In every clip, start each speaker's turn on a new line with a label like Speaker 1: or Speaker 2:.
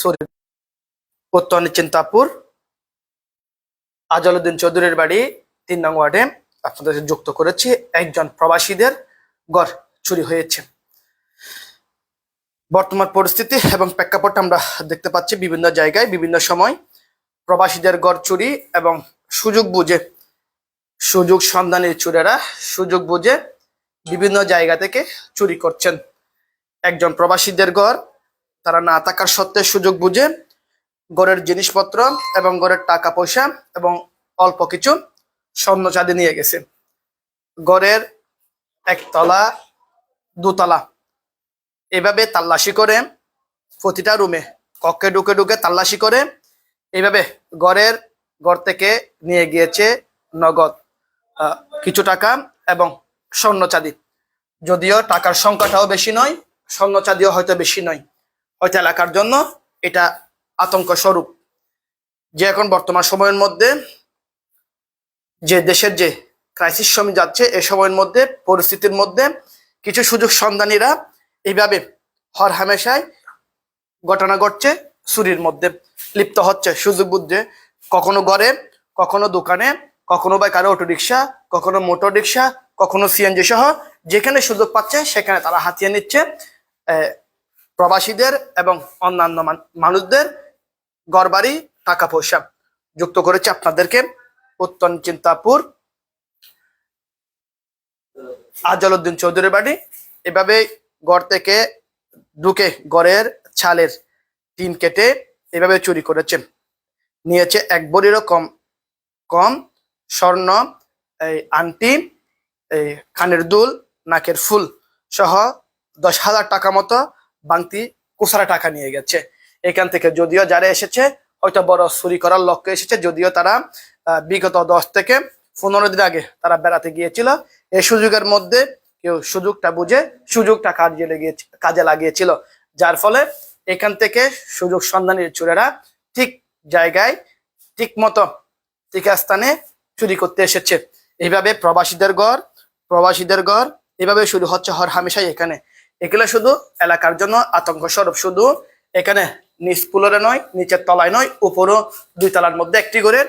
Speaker 1: Sorry, উত্তর চিন্তাপুর আজলুদ্দিন চৌধুরীর বাড়ি, তিন নং ওয়ার্ডে আপনাদের যুক্ত করেছি। একজন প্রবাসীদের গড় চুরি হয়েছে। বর্তমান পরিস্থিতি এবং প্রেক্ষাপট আমরা দেখতে পাচ্ছি বিভিন্ন জায়গায়, বিভিন্ন সময়। প্রবাসীদের গড় চুরি এবং সুযোগ বুঝে, সুযোগ সন্ধানের চুরেরা সুযোগ বুঝে বিভিন্ন জায়গা থেকে চুরি করছেন। একজন প্রবাসীদের গড় তারা না থাকার সত্ত্বে সুযোগ বুঝে গড়ের জিনিসপত্র এবং গড়ের টাকা পয়সা এবং অল্প কিছু স্বর্ণ চাঁদি নিয়ে গেছে। গড়ের একতলা দুতলা এভাবে তাল্লাশি করে প্রতিটা রুমে, কক্ষে ঢুকে ঢুকে তাল্লাশি করে এইভাবে গড়ের ঘর থেকে নিয়ে গিয়েছে নগদ কিছু টাকা এবং স্বর্ণ চাঁদি যদিও টাকার সংখ্যাটাও বেশি নয় স্বর্ণ চাঁদিও হয়তো বেশি নয়। হয়তো এলাকার জন্য এটা আতঙ্ক স্বরূপ যে এখন বর্তমান সময়ের মধ্যে যে দেশের যে ক্রাইসিস সময় যাচ্ছে, এ সময়ের মধ্যে, পরিস্থিতির মধ্যে কিছু সুযোগ সন্ধানীরা এইভাবে হর হামেশায় ঘটনা ঘটছে, চুরির মধ্যে লিপ্ত হচ্ছে। সুযোগ বুদ্ধে কখনো ঘরে, কখনো দোকানে, কখনো বা কারও অটো রিক্সা কখনো মোটর রিক্সা কখনো সিএনজি সহ যেখানে সুযোগ পাচ্ছে সেখানে তারা হাতিয়ে নিচ্ছে। প্রবাসীদের এবং অন্যান্য মান- মানুষদের গড়বাড়ি টাকা পয়সা যুক্ত করেছে আপনাদেরকে উত্তন চিন্তাপুর। আজলউদ্দিন চৌধুরীর বাড়ি। এভাবে গড় থেকে ঢুকে গড়ের ছালের টিন কেটে এভাবে চুরি করেছে। নিয়েছে এক বড়িরও কম কম স্বর্ণ, এই আংটি, এই কানের দুল, নাকের ফুল সহ দশ হাজার টাকা মতো বাংতি কুসারা টাকা নিয়ে গেছে। এখান থেকে যদিও যারা এসেছে, হয়তো বড় চুরি করার লক্ষ্যে এসেছে, যদিও তারা বিগত দশ থেকে পনেরো দিন আগে তারা বেড়াতে গিয়েছিল। এই সুযোগের মধ্যে কেউ সুযোগটা বুঝে সুযোগটা কাজে লেগিয়েছে কাজে লাগিয়েছিল। যার ফলে এখান থেকে সুযোগ সন্ধানের চোরেরা ঠিক জায়গায়, ঠিক মতো, ঠিক স্থানে চুরি করতে এসেছে। এইভাবে প্রবাসীদের ঘর প্রবাসীদের ঘর এভাবে শুরু হচ্ছে হর হামেশাই এখানে। এগুলো শুধু এলাকার জন্য আতঙ্ক স্বরূপ, শুধু এখানে নিচ পুলরে নয়, নিচের তলায় নয়, উপরও দুই তলার মধ্যে একটি করে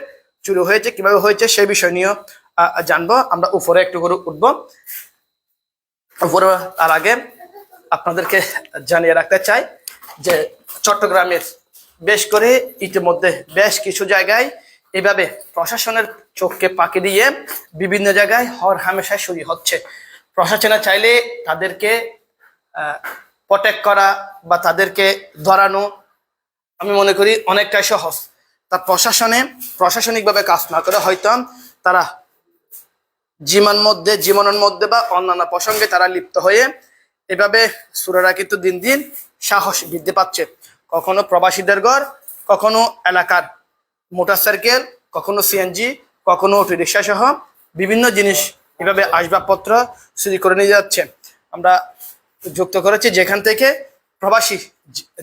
Speaker 1: চুরি হয়েছে। কীভাবে হয়েছে সেই বিষয় নিয়েও জানব। আমরা উপরে একটু করে উঠব। উপরে তার আগে আপনাদেরকে জানিয়ে রাখতে চাই যে চট্টগ্রামের বেশ করে ইতিমধ্যে বেশ কিছু জায়গায় এভাবে প্রশাসনের চোখকে পাকি দিয়ে বিভিন্ন জায়গায় হর হামেশায় শুরু হচ্ছে। প্রশাসনে চাইলে তাদেরকে প্রটেক্ট করা বা তাদেরকে ধরানো, আমি মনে করি অনেকটাই সহজ। তা প্রশাসনে, প্রশাসনিকভাবে কাজ না করে হয়তো তারা জীবন মধ্যে, জীবনের মধ্যে বা অন্যান্য প্রসঙ্গে তারা লিপ্ত হয়ে এভাবে সুরেরা কিন্তু দিন দিন সাহস বৃদ্ধি পাচ্ছে। কখনো প্রবাসীদের ঘর, কখনো এলাকার মোটর সাইকেল কখনো সিএনজি কখনো রিক্সা সহ বিভিন্ন জিনিস এভাবে আসবাবপত্র চুরি করে নিয়ে যাচ্ছে। আমরা যুক্ত করেছি, যেখান থেকে প্রবাসী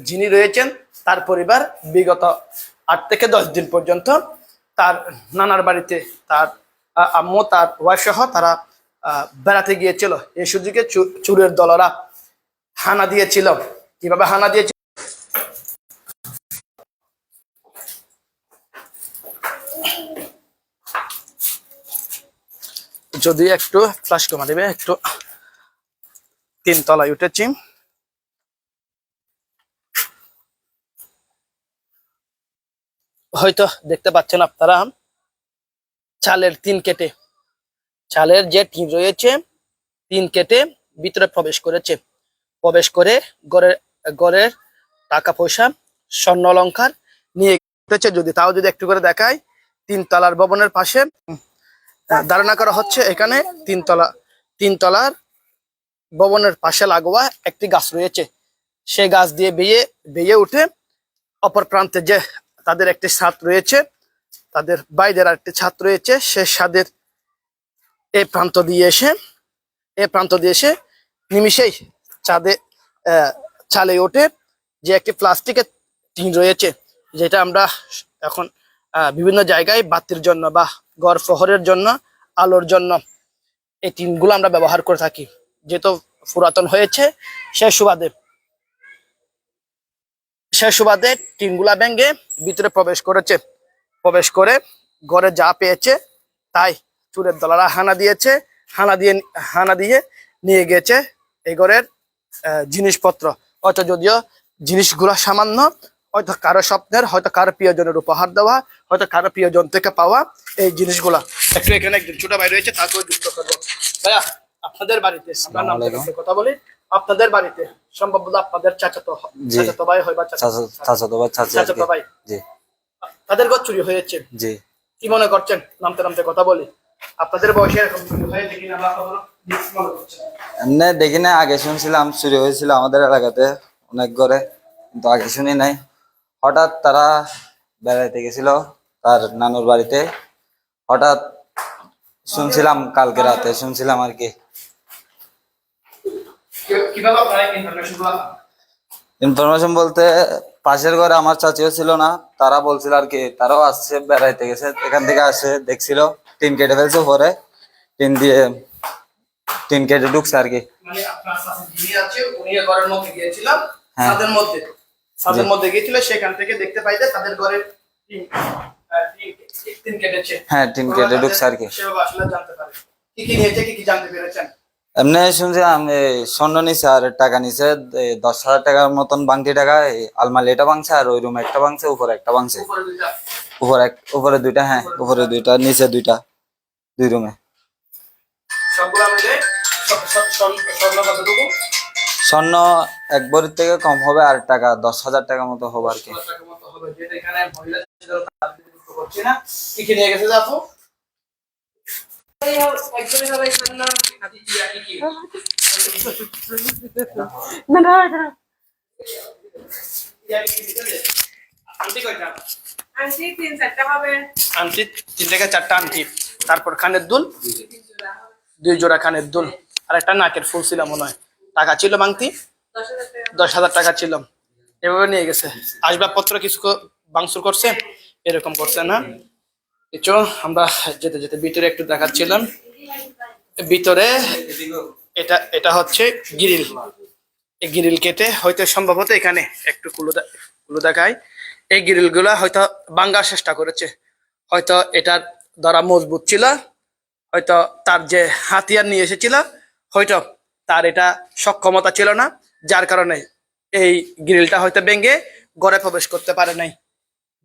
Speaker 1: যিনি রয়েছেন, তার পরিবার বিগত আট থেকে দশ দিন পর্যন্ত তার নানার বাড়িতে তার আম্মু, তার ওয়াইফ সহ তারা বেড়াতে গিয়েছিল। এই সুযোগে চুরের দলরা হানা দিয়েছিল। কীভাবে হানা দিয়েছিল? যদি একটু ফ্লাশ কমা দেবে, একটু তিন তলায় উঠেছি হয়তো দেখতে পাচ্ছেন আপনারা, চালের তিন কেটে, চালের যে টিন রয়েছে, তিন কেটে ভিতরে প্রবেশ করেছে। প্রবেশ করে গড়ের গড়ের টাকা পয়সা, স্বর্ণ অলঙ্কার নিয়ে উঠেছে যদি তাও যদি একটু করে দেখায় তিন তলার ভবনের পাশে ধারণা করা হচ্ছে এখানে তিনতলা, তিনতলার ভবনের পাশে লাগোয়া একটি গাছ রয়েছে। সেই গাছ দিয়ে বেয়ে বেয়ে উঠে অপর প্রান্তে যে তাদের একটি ছাদ রয়েছে, তাদের বাইদের আরেকটি ছাদ রয়েছে, সে ছাদের এই প্রান্ত দিয়ে এসে, এ প্রান্ত দিয়ে এসে নিমিষেই চাঁদে চালে ওঠে যে একটি প্লাস্টিকের টিন রয়েছে, যেটা আমরা এখন বিভিন্ন জায়গায় বাতির জন্য বা গড় ফহরের জন্য, আলোর জন্য এই টিনগুলো আমরা ব্যবহার করে থাকি। যেহেতু পুরাতন হয়েছে সে সুবাদে সে সুবাদে টিনগুলা ভেঙে ভিতরে প্রবেশ করেছে। প্রবেশ করে ঘরে যা পেয়েছে, তাই চুরের দলারা হানা দিয়েছে, হানা দিয়ে হানা দিয়ে নিয়ে গেছে এই ঘরের জিনিসপত্র। হয়তো যদিও জিনিসগুলা সামান্য, হয়তো কারও স্বপ্নের, হয়তো কারও প্রিয়জনের উপহার দেওয়া, হয়তো কারও প্রিয়জন থেকে পাওয়া এই জিনিসগুলা। একটু এখানে একজন ছোট ভাই রয়েছে, তাকেও যুক্ত করব। ভাইয়া আপনাদের বাড়িতে কথা বলি আপনাদের বাড়িতে সম্ভব হলে আপনাদের চাচাতো। চাচাতো ভাই হয় বা চাচাতো
Speaker 2: ভাই
Speaker 1: চাচাতো ভাই
Speaker 2: জি।
Speaker 1: তাদের ঘর চুরি হয়েছে।
Speaker 2: জি।
Speaker 1: কি মনে করছেন? নামতে নামতে কথা বলি। আপনাদের বয়সে এরকম চুরি হয়েছে কিনা বা কখনো মিস করছেন?
Speaker 2: এমনি দেখি না আগে শুনছিলাম চুরি হয়েছিল আমাদের এলাকাতে অনেক ঘরে কিন্তু আগে শুনি নাই। হঠাৎ তারা বেড়াইতে গেছিল তার নানুর বাড়িতে। হঠাৎ শুনছিলাম কালকে রাতে শুনছিলাম আর কি।
Speaker 1: ইনফরমেশন
Speaker 2: বলতে পাশের ঘরে আমার চাচিও ছিল না তারা বলছিল আর কি তারাও আসছে বেড়াইতে গেছে এখান থেকে আসে দেখছিল টিন কেটে ফেলছে পরে টিন দিয়ে টিন কেটে ঢুকছে আর কি।
Speaker 1: মানে মধ্যে
Speaker 2: হ্যাঁ।
Speaker 1: মধ্যে গিয়েছিল সেখান থেকে দেখতে পাইতে তাদের ঘরে টিন টিন কেটেছে
Speaker 2: হ্যাঁ টিন কেটে ঢুকছে আর কি।
Speaker 1: সেভাবে আসলে জানতে পারে। কি কি নিয়েছে কি কি জানতে পেরেছেন?
Speaker 2: এমনি শুনছিলাম এই স্বর্ণ নিছে আর টাকা নিছে দশ হাজার টাকার মতন বাংটি টাকা আলমারি এটা ভাঙছে আর ওই রুমে একটা ভাঙছে উপরে একটা ভাঙছে।
Speaker 1: উপরে
Speaker 2: উপরে এক উপরে দুইটা হ্যাঁ উপরে দুইটা। নিচে দুইটা দুই রুমে
Speaker 1: স্বর্ণ
Speaker 2: এক ভরির থেকে কম হবে আর টাকা দশ হাজার টাকা মতো হবে আর কি।
Speaker 1: করছি না। কি কি নিয়ে গেছে
Speaker 3: না
Speaker 1: আন্টি কয়টা?
Speaker 3: তিন চারটা হবে।
Speaker 1: আন্টি তিন থেকে চারটা আন্টি। তারপর খানের দুল? দুই জোড়া খানের দুল। আর একটা নাকের ফুল ছিল মনে হয়। টাকা ছিল মাংতি
Speaker 3: দশ হাজার টাকা।
Speaker 1: ছিল। এভাবে নিয়ে গেছে। আসবাবপত্র কিছু ভাঙচুর করছে? এরকম করছে না। কিছু আমরা যেতে যেতে ভিতরে একটু দেখাচ্ছিলাম। ভিতরে এটা এটা হচ্ছে গিরিল। এই গিরিল কেটে হয়তো সম্ভবত এখানে একটু কুলো কুলো দেখায় এই গিরিলগুলা হয়তো ভাঙ্গার চেষ্টা করেছে। হয়তো এটার দ্বারা মজবুত ছিল। হয়তো তার যে হাতিয়ার নিয়ে এসেছিল, হয়তো তার এটা সক্ষমতা ছিল না, যার কারণে এই গ্রিলটা হয়তো ভেঙে ঘরে প্রবেশ করতে পারে নাই।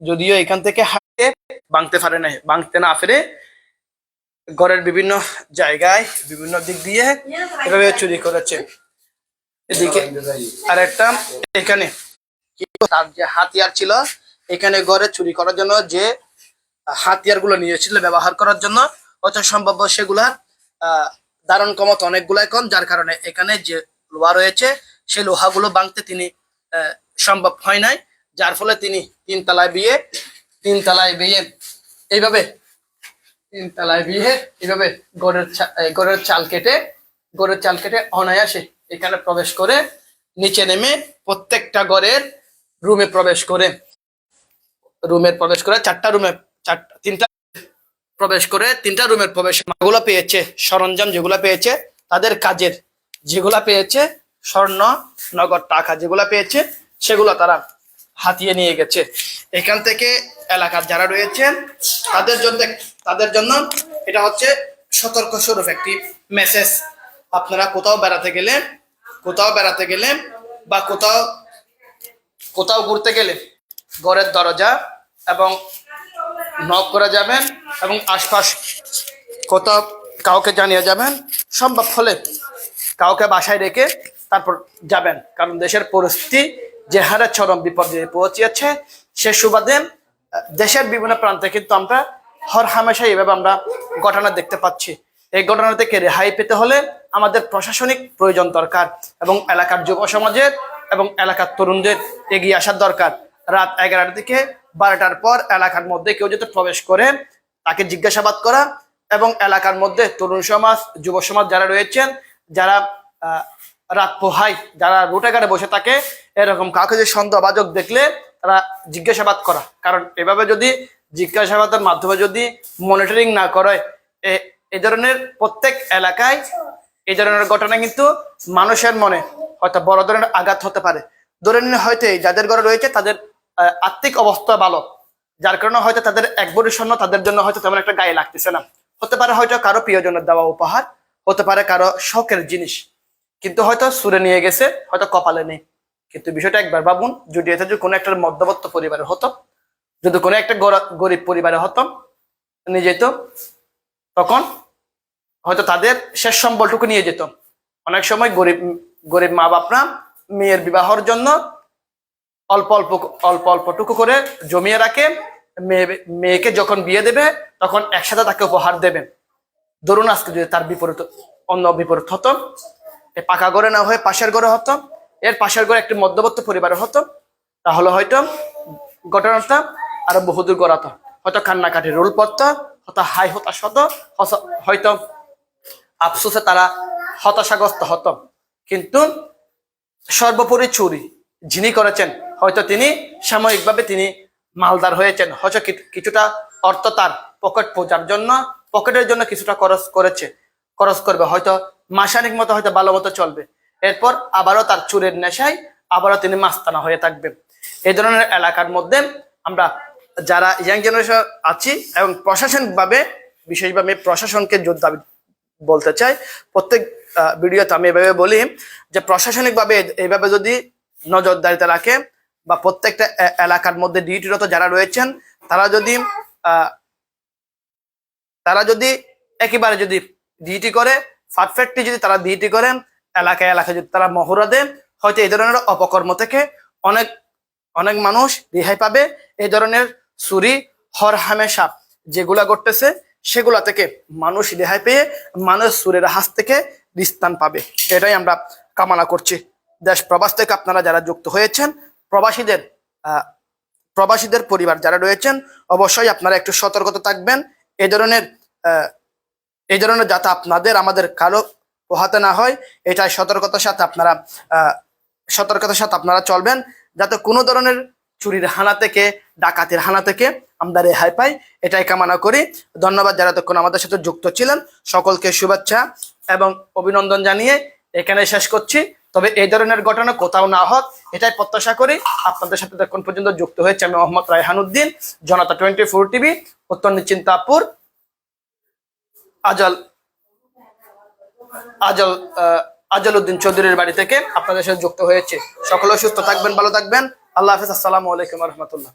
Speaker 1: যদিও এখান থেকে হাতে ভাঙতে পারে নাই ভাঙতে না ফেরে ঘরের বিভিন্ন জায়গায় বিভিন্ন দিক দিয়ে এভাবে চুরি করেছে। এদিকে আর একটা এখানে তার যে হাতিয়ার ছিল এখানে ঘরে চুরি করার জন্য যে হাতিয়ারগুলো নিয়েছিল ব্যবহার করার জন্য অত সম্ভব সেগুলার আহ, ধারণ ক্ষমতা অনেকগুলাই কম যার কারণে এখানে যে লোহা রয়েছে সেই লোহাগুলো ভাঙতে তিনি সম্ভব হয় নাই। যার ফলে তিনি তিন তলায় বিয়ে তিন তলায় বিয়ে, এইভাবে তিন তলায় বিয়ে, এইভাবে গড়ের গড়ের চাল কেটে, গড়ের চাল কেটে অনায়াসে এখানে প্রবেশ করে নিচে নেমে প্রত্যেকটা ঘরের রুমে প্রবেশ করে। রুমের প্রবেশ করে চারটা রুমে চারটা তিনটা প্রবেশ করে তিনটা রুমের প্রবেশগুলো পেয়েছে, সরঞ্জাম যেগুলো পেয়েছে, তাদের কাজের যেগুলা পেয়েছে, স্বর্ণ, নগদ টাকা যেগুলা পেয়েছে, সেগুলো তারা হাতিয়ে নিয়ে গেছে। এখান থেকে এলাকার যারা রয়েছেন, তাদের জন্য তাদের জন্য এটা হচ্ছে সতর্ক স্বরূপ একটি মেসেজ আপনারা কোথাও বেড়াতে গেলে, কোথাও বেড়াতে গেলে বা কোথাও কোথাও ঘুরতে গেলে ঘরের দরজা এবং নক করে যাবেন এবং আশপাশ কোথাও কাউকে জানিয়ে যাবেন। সম্ভব হলে কাউকে বাসায় রেখে তারপর যাবেন। কারণ দেশের পরিস্থিতি যে হারে চরম বিপর্যয়ে পৌঁছিয়েছে সে সুবাদে দেশের বিভিন্ন প্রান্তে কিন্তু আমরা হর হামেশা এভাবে আমরা ঘটনা দেখতে পাচ্ছি। এই ঘটনা থেকে রেহাই পেতে হলে আমাদের প্রশাসনিক প্রয়োজন দরকার এবং এলাকার যুব সমাজের এবং এলাকার তরুণদের এগিয়ে আসার দরকার। রাত এগারোটা থেকে বারোটার পর এলাকার মধ্যে কেউ যদি প্রবেশ করে, তাকে জিজ্ঞাসাবাদ করা এবং এলাকার মধ্যে তরুণ সমাজ, যুব সমাজ যারা রয়েছেন, যারা রাত পোহাই যারা রুটে ঘাটে বসে থাকে, এরকম কাউকে যদি সন্দেহবাজক দেখলে তারা জিজ্ঞাসাবাদ করা। কারণ এভাবে যদি জিজ্ঞাসাবাদের মাধ্যমে যদি মনিটরিং না করে, এ- ধরনের প্রত্যেক এলাকায় এই ধরনের ঘটনা কিন্তু মানুষের মনে হয়তো বড় ধরনের আঘাত হতে পারে। ধরে নিন হয়তো যাদের ঘরে রয়েছে, তাদের আর্থিক অবস্থা ভালো। যার কারণে হয়তো তাদের এক বড়ি তাদের জন্য হয়তো তেমন একটা গায়ে লাগতেছে না। হতে পারে হয়তো কারও প্রিয়জনের দেওয়া উপহার, হতে পারে কারও শখের জিনিস। কিন্তু হয়তো সুরে নিয়ে গেছে, হয়তো কপালে নেই। কিন্তু বিষয়টা একবার ভাবুন, যদি এটা যদি কোনো একটা মধ্যবর্ত পরিবারের হতো, যদি কোনো একটা গর- গরিব পরিবারে হতো, নিয়ে যেত, তখন হয়তো তাদের শেষ সম্বলটুকু নিয়ে যেত। অনেক সময় গরিব গরিব মা বাপরা মেয়ের বিবাহর জন্য অল্প অল্প অল্প অল্পটুকু করে জমিয়ে রাখে। মেয়ে, মেয়েকে যখন বিয়ে দেবে, তখন একসাথে তাকে উপহার দেবেন ধরুন আজকে যদি তার বিপরীত, অন্য বিপরীত হতো পাকা ঘরে না হয়ে পাশের ঘরে হতো। এর পাশের ঘরে একটি মধ্যবর্তী পরিবারে হতো। তাহলে হয়তো ঘটনাটা আরও বহুদূর গড়াতো হয়তো কান্নাকাটি রোল পড়তো, হয়তো হাই হতাশ হতো হয়তো আফসোসে তারা হতাশাগ্রস্ত হতো। কিন্তু সর্বোপরি চুরি যিনি করেছেন, হয়তো তিনি সাময়িকভাবে তিনি মালদার হয়েছেন। হয়তো কিছুটা অর্থ তার পকেট পূজার জন্য, পকেটের জন্য কিছুটা খরচ করেছে, খরচ করবে। হয়তো মাসানিক মতো হয়তো ভালো মতো চলবে। এরপর আবারও তার চুরের নেশায় আবারও তিনি মাস্তানা হয়ে থাকবেন। এই ধরনের এলাকার মধ্যে আমরা যারা ইয়াং জেনারেশন আছি এবং প্রশাসনিকভাবে বিশেষভাবে প্রশাসনকে জোর বলতে চাই, প্রত্যেক ভিডিওতে আমি এভাবে বলি যে প্রশাসনিকভাবে এইভাবে যদি নজরদারিতে রাখে বা প্রত্যেকটা এলাকার মধ্যে ডিউটিরত যারা রয়েছেন, তারা যদি তারা যদি একেবারে যদি ডিউটি করে পারফেক্টলি যদি তারা ডিউটি করেন, এলাকায় এলাকায় যদি তারা মহড়া দেন, হয়তো এই ধরনের অপকর্ম থেকে অনেক অনেক মানুষ রেহাই পাবে। এই ধরনের চুরি হর হামেশা যেগুলা ঘটতেছে, সেগুলা থেকে মানুষ রেহাই পেয়ে মানুষ সুরের হাস থেকে নিস্তান পাবে। এটাই আমরা কামনা করছি। দেশ প্রবাস থেকে আপনারা যারা যুক্ত হয়েছেন, প্রবাসীদের প্রবাসীদের পরিবার যারা রয়েছেন, অবশ্যই আপনারা একটু সতর্কতা থাকবেন। এই ধরনের এই ধরনের যাতে আপনাদের, আমাদের কারও পোহাতে না হয়, এটাই সতর্কতার সাথে আপনারা সতর্কতার সাথে আপনারা চলবেন, যাতে কোনো ধরনের চুরির হানা থেকে, ডাকাতির হানা থেকে আমরা রেহাই পাই, এটাই কামনা করি। ধন্যবাদ যারা তখন আমাদের সাথে যুক্ত ছিলেন। সকলকে শুভেচ্ছা এবং অভিনন্দন জানিয়ে এখানে শেষ করছি। তবে এই ধরনের ঘটনা কোথাও না হোক, এটাই প্রত্যাশা করি। আপনাদের সাথে এখন পর্যন্ত যুক্ত হয়েছে আমি Mohammad Raihanuddin Janata twenty four TV, উত্তর নিশ্চিন্তাপুর। আজল আজল আজল উদ্দিন চৌধুরীর বাড়ি থেকে আপনাদের সাথে যুক্ত হয়েছে। সকলে সুস্থ থাকবেন, ভালো থাকবেন। আল্লাহ হাফিজ, আসসালামু আলাইকুম রহমতুল্লাহ।